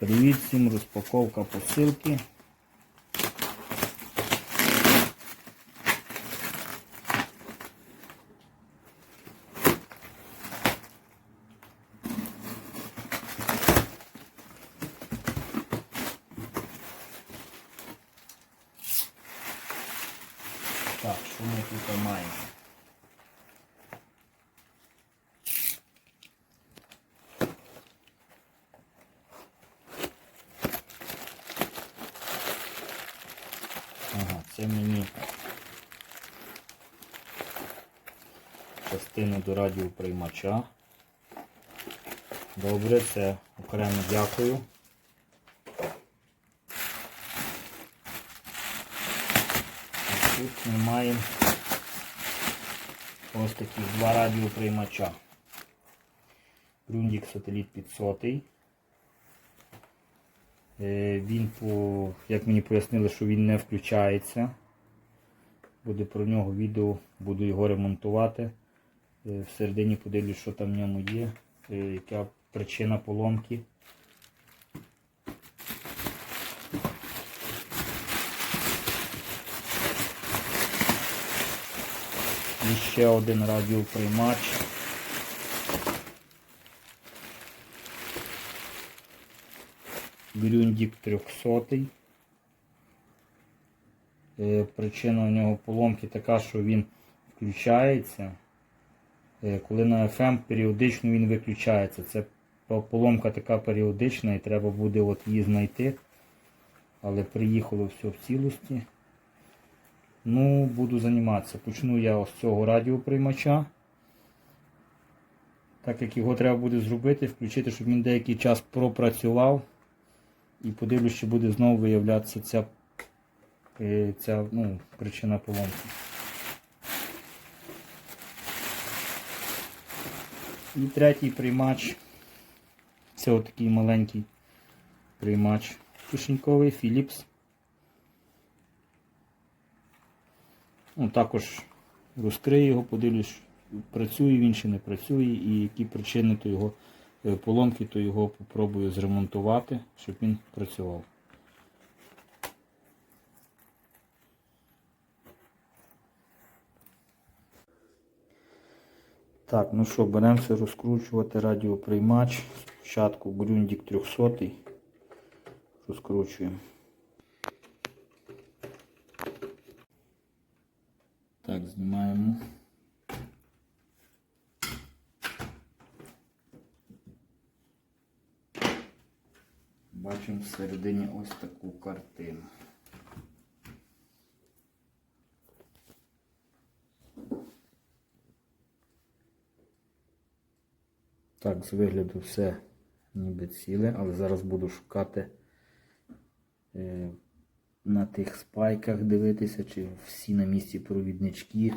Привіт всім, розпаковка посилки. Так, що ми тут маємо? Ага, це мені частину до радіоприймача. Добре, це окремо дякую. А тут ми маємо ось таких два радіоприймача. Grundig сателіт 500. Е, Він, по, як мені пояснили, що він не включається. Буде про нього відео, буду його ремонтувати. Е, Всередині подивлюсь, що там в ньому є, е, яка причина поломки. І ще один радіоприймач. Грюндік 300. Е, Причина у нього поломки така, що він включається. Е, Коли на FM періодично він виключається. Це поломка така періодична і треба буде от її знайти. Але приїхало все в цілості. Ну, буду займатися. Почну я ось цього радіоприймача. Так як його треба буде зробити, включити, щоб він деякий час пропрацював. І подивлюсь, чи буде знову виявлятися ця, ця ну, причина поломки. І третій приймач. Це отакий маленький приймач кишеньковий Philips. Ну, також розкрию його, подивлюсь, працює він чи не працює, і які причини то його е, поломки, то його попробую зремонтувати, щоб він працював. Так, ну що, беремося розкручувати радіоприймач. Спочатку Grundig 300 розкручуємо. Так, знімаємо. Бачимо всередині ось таку картину. Так, з вигляду все ніби ціле, але зараз буду шукати е, на тих спайках дивитися, чи всі на місці провіднички,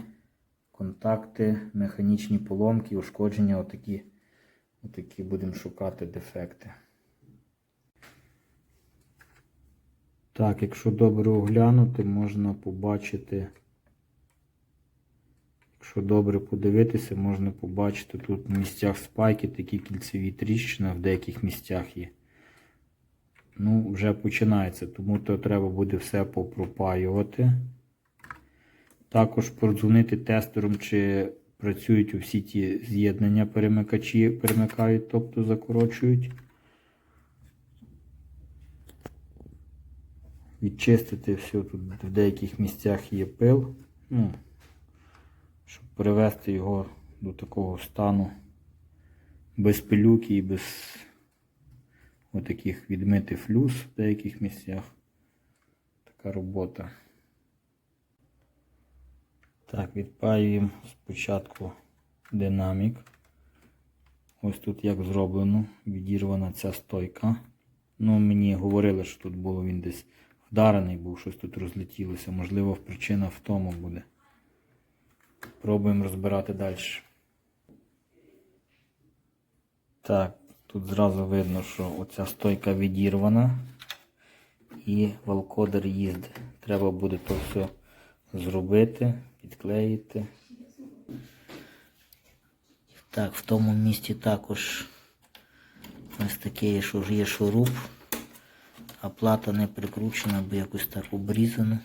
контакти, механічні поломки, ушкодження, отакі, отакі будемо шукати дефекти. Так, якщо добре оглянути, можна побачити, якщо добре подивитися, можна побачити тут в місцях спайки такі кільцеві тріщини, в деяких місцях є. Ну, вже починається, тому то треба буде все попропаювати. Також продзвонити тестером, чи працюють усі ті з'єднання перемикачі, перемикають, тобто закорочують. Відчистити все тут в деяких місцях є пил. Ну, щоб привести його до такого стану без пилюки і без отаких відмити флюс в деяких місцях. Така робота. Так, відпаюємо спочатку динамік. Ось тут як зроблено, відірвана ця стойка. Ну, мені говорили, що тут було він десь вдарений, був, щось тут розлетілося. Можливо, причина в тому буде. Пробуємо розбирати далі. Так, тут зразу видно, що оця стойка відірвана і валкодер їздить. Треба буде то все зробити, підклеїти. Так, в тому місці також ось таке, що є шуруп. а плата не прикручена, бо якось так обрізано.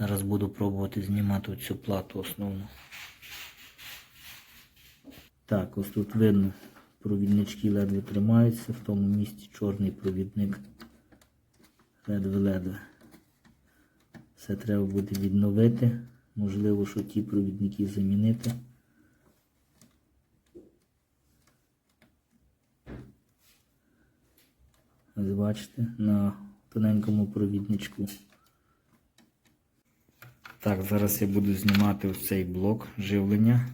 Зараз буду пробувати знімати цю плату основну. Так, ось тут видно, провіднички ледве тримаються, в тому місці чорний провідник. Ледве-ледве. Все треба буде відновити. Можливо, що ті провідники замінити. Ось бачите, на тоненькому провідничку. Так, зараз я буду знімати ось цей блок живлення.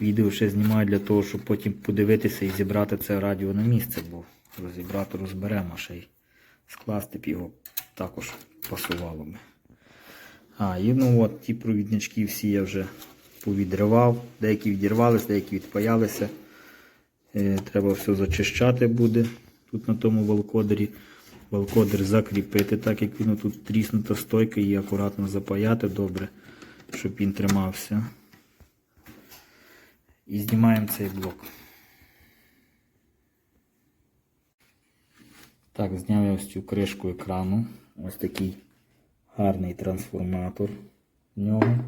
Відео ще знімаю для того, щоб потім подивитися і зібрати це радіо на місце, бо розібрати розберемо, ще й скласти б його також пасувало би. А, і ну от ті провіднички всі я вже повідривав, деякі відірвалися, деякі відпаялися. Е, треба все зачищати буде тут на тому волкодері. Волкодер закріпити, так як він тут тріснута стойка, і акуратно запаяти добре, щоб він тримався. І знімаємо цей блок. Так, зняв я ось цю кришку екрану. Ось такий гарний трансформатор в нього.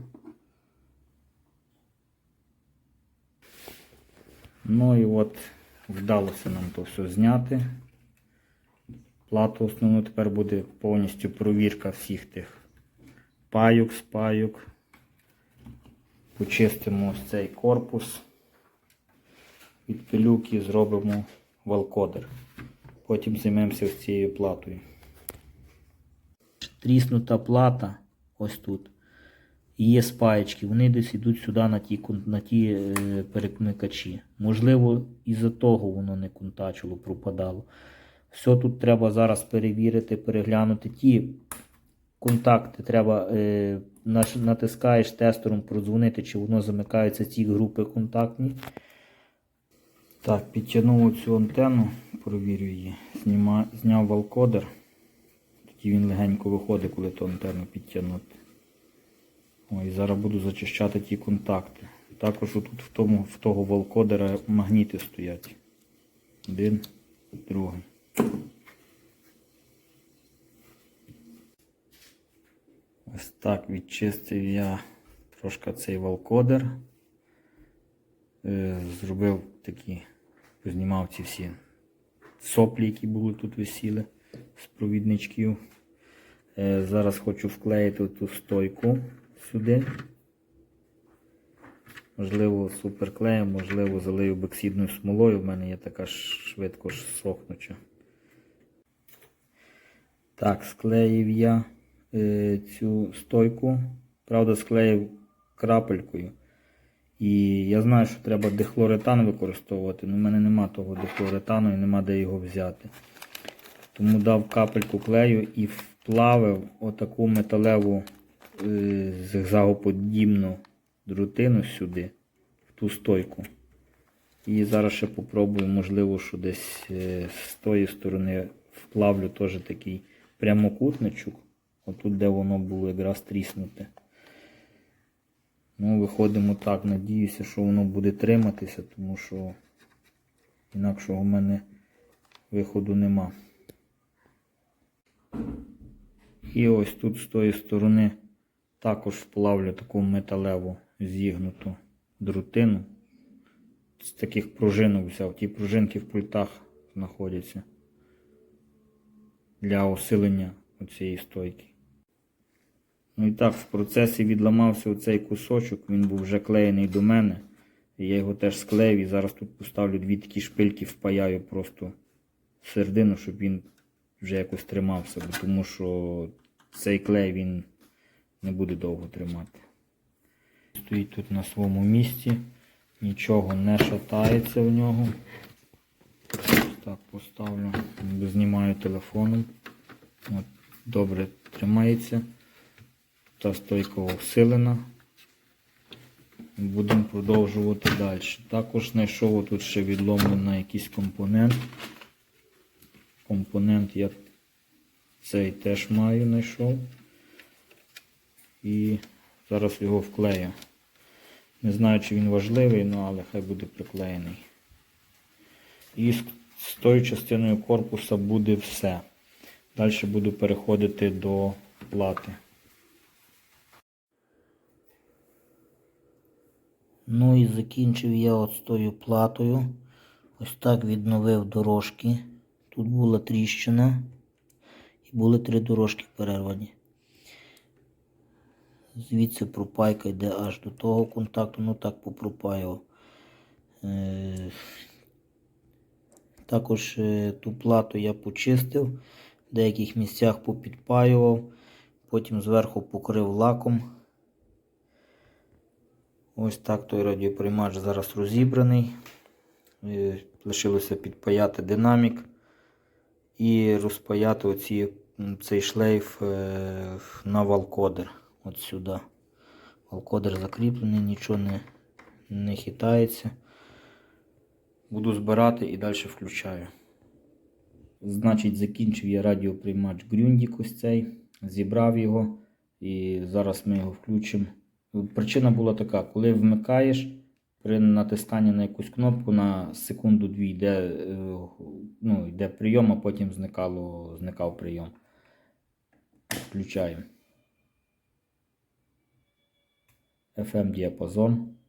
Ну і от вдалося нам то все зняти. Плату основну тепер буде повністю провірка всіх тих пайок, спайок. Почистимо ось цей корпус. Від пилюки зробимо валкодер. Потім займемося ось цією платою. Тріснута плата ось тут. Є спаєчки, вони десь йдуть сюди на ті, на ті е, перемикачі. Можливо, із-за того воно не контачило, пропадало. Все тут треба зараз перевірити, переглянути. Ті контакти треба е, натискаєш тестером продзвонити, чи воно замикається ці групи контактні. Так, підтягнув цю антенну, провірю її. Зніма, зняв валкодер. Тоді він легенько виходить, коли ту антенну підтягнути. Ой, зараз буду зачищати ті контакти. Також тут в, тому, в того валкодера магніти стоять. Один, другий. Ось так відчистив я трошки цей валкодер. Е, Зробив такі, познімав ці всі соплі, які були тут висіли з провідничків. Е, Зараз хочу вклеїти ту стойку сюди. Можливо, суперклеєм, можливо, залию боксидною смолою. У мене є така швидко сохнуча. Так, склеїв я е, цю стойку. Правда, склеїв крапелькою. І я знаю, що треба дихлоретан використовувати, але в мене нема того дихлоретану і нема де його взяти. Тому дав капельку клею і вплавив отаку металеву е, зигзагоподібну друтину сюди, в ту стойку. І зараз ще попробую, можливо, що десь е, з тої сторони вплавлю теж такий прямокутничок. Отут, де воно було якраз тріснуте. Ну, виходимо так, надіюся, що воно буде триматися, тому що інакшого в мене виходу нема. І ось тут з тої сторони також вплавлю таку металеву зігнуту друтину. З таких пружинок взяв. Ті пружинки в пультах знаходяться для осилення цієї стойки. Ну і так, в процесі відламався оцей кусочок, він був вже клеєний до мене. Я його теж склеїв і зараз тут поставлю дві такі шпильки, впаяю просто в середину, щоб він вже якось тримався, бо тому що цей клей він не буде довго тримати. Стоїть тут на своєму місці, нічого не шатається в нього. Так поставлю, знімаю телефоном. От, добре тримається. Та стойка усилена. Будемо продовжувати далі. Також знайшов тут ще відломлений якийсь компонент. Компонент я цей теж маю знайшов. І зараз його вклею. Не знаю, чи він важливий, ну, але хай буде приклеєний. І з, тою частиною корпуса буде все. Далі буду переходити до плати. Ну і закінчив я от з тою платою. Ось так відновив дорожки. Тут була тріщина. І були три дорожки перервані. Звідси пропайка йде аж до того контакту, ну так попропаював. Також е, ту плату я почистив, в деяких місцях попідпаював, потім зверху покрив лаком. Ось так той радіоприймач зараз розібраний. Е, Лишилося підпаяти динамік і розпаяти оці, цей шлейф е, на валкодер. От сюди. Валкодер закріплений, нічого не, не хитається. Буду збирати і далі включаю. Значить, закінчив я радіоприймач Grundig ось цей, зібрав його і зараз ми його включимо. Причина була така, коли вмикаєш, при натисканні на якусь кнопку на секунду-дві йде, е, ну, йде прийом, а потім зникало, зникав прийом. Включаю. FM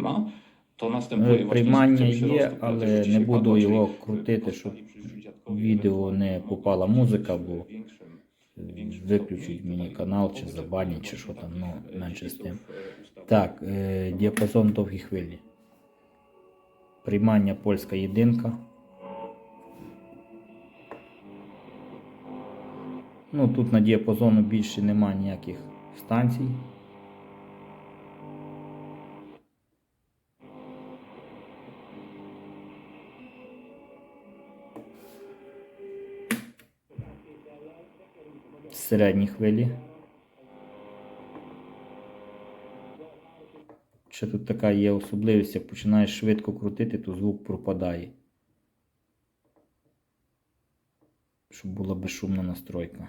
діапазон. nie ma, to następuje Е, Приймання є, але не буду його крутити, щоб відео не попала музика, бо е, виключить мені канал чи забанять, чи що там, ну e, менше з тим. ustawowych. Так, е, діапазон довгі хвилі. Приймання польська єдинка. Ну, тут на діапазону більше нема ніяких станцій. Середні хвилі. Ще тут така є особливість, як починаєш швидко крутити, то звук пропадає. Щоб була безшумна настройка.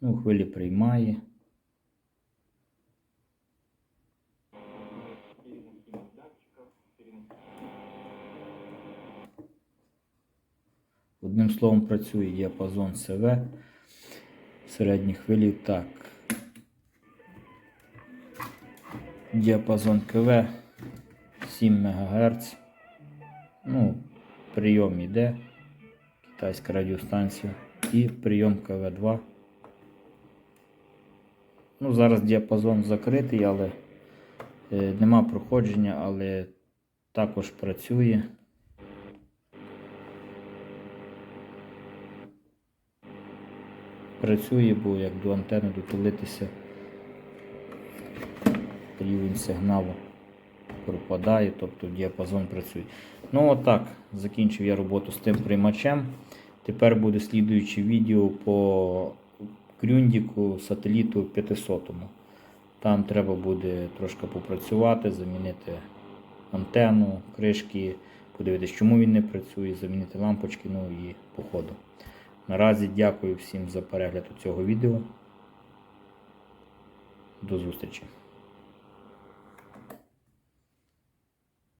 Ну, хвилі приймає. Одним словом, працює діапазон СВ. Середні хвилі так. Діапазон КВ 7 МГц. Ну, прийом іде. Китайська радіостанція. І прийом КВ2. Ну, зараз діапазон закритий, але е, нема проходження, але також працює. Працює, бо як до антени дотулитися рівень сигналу пропадає, тобто діапазон працює. Ну отак, закінчив я роботу з тим приймачем. Тепер буде слідуюче відео по крюндіку сателіту 500. Там треба буде трошки попрацювати, замінити антенну, кришки, подивитися, чому він не працює, замінити лампочки, ну і по ходу. Наразі дякую всім за перегляд цього відео. До зустрічі!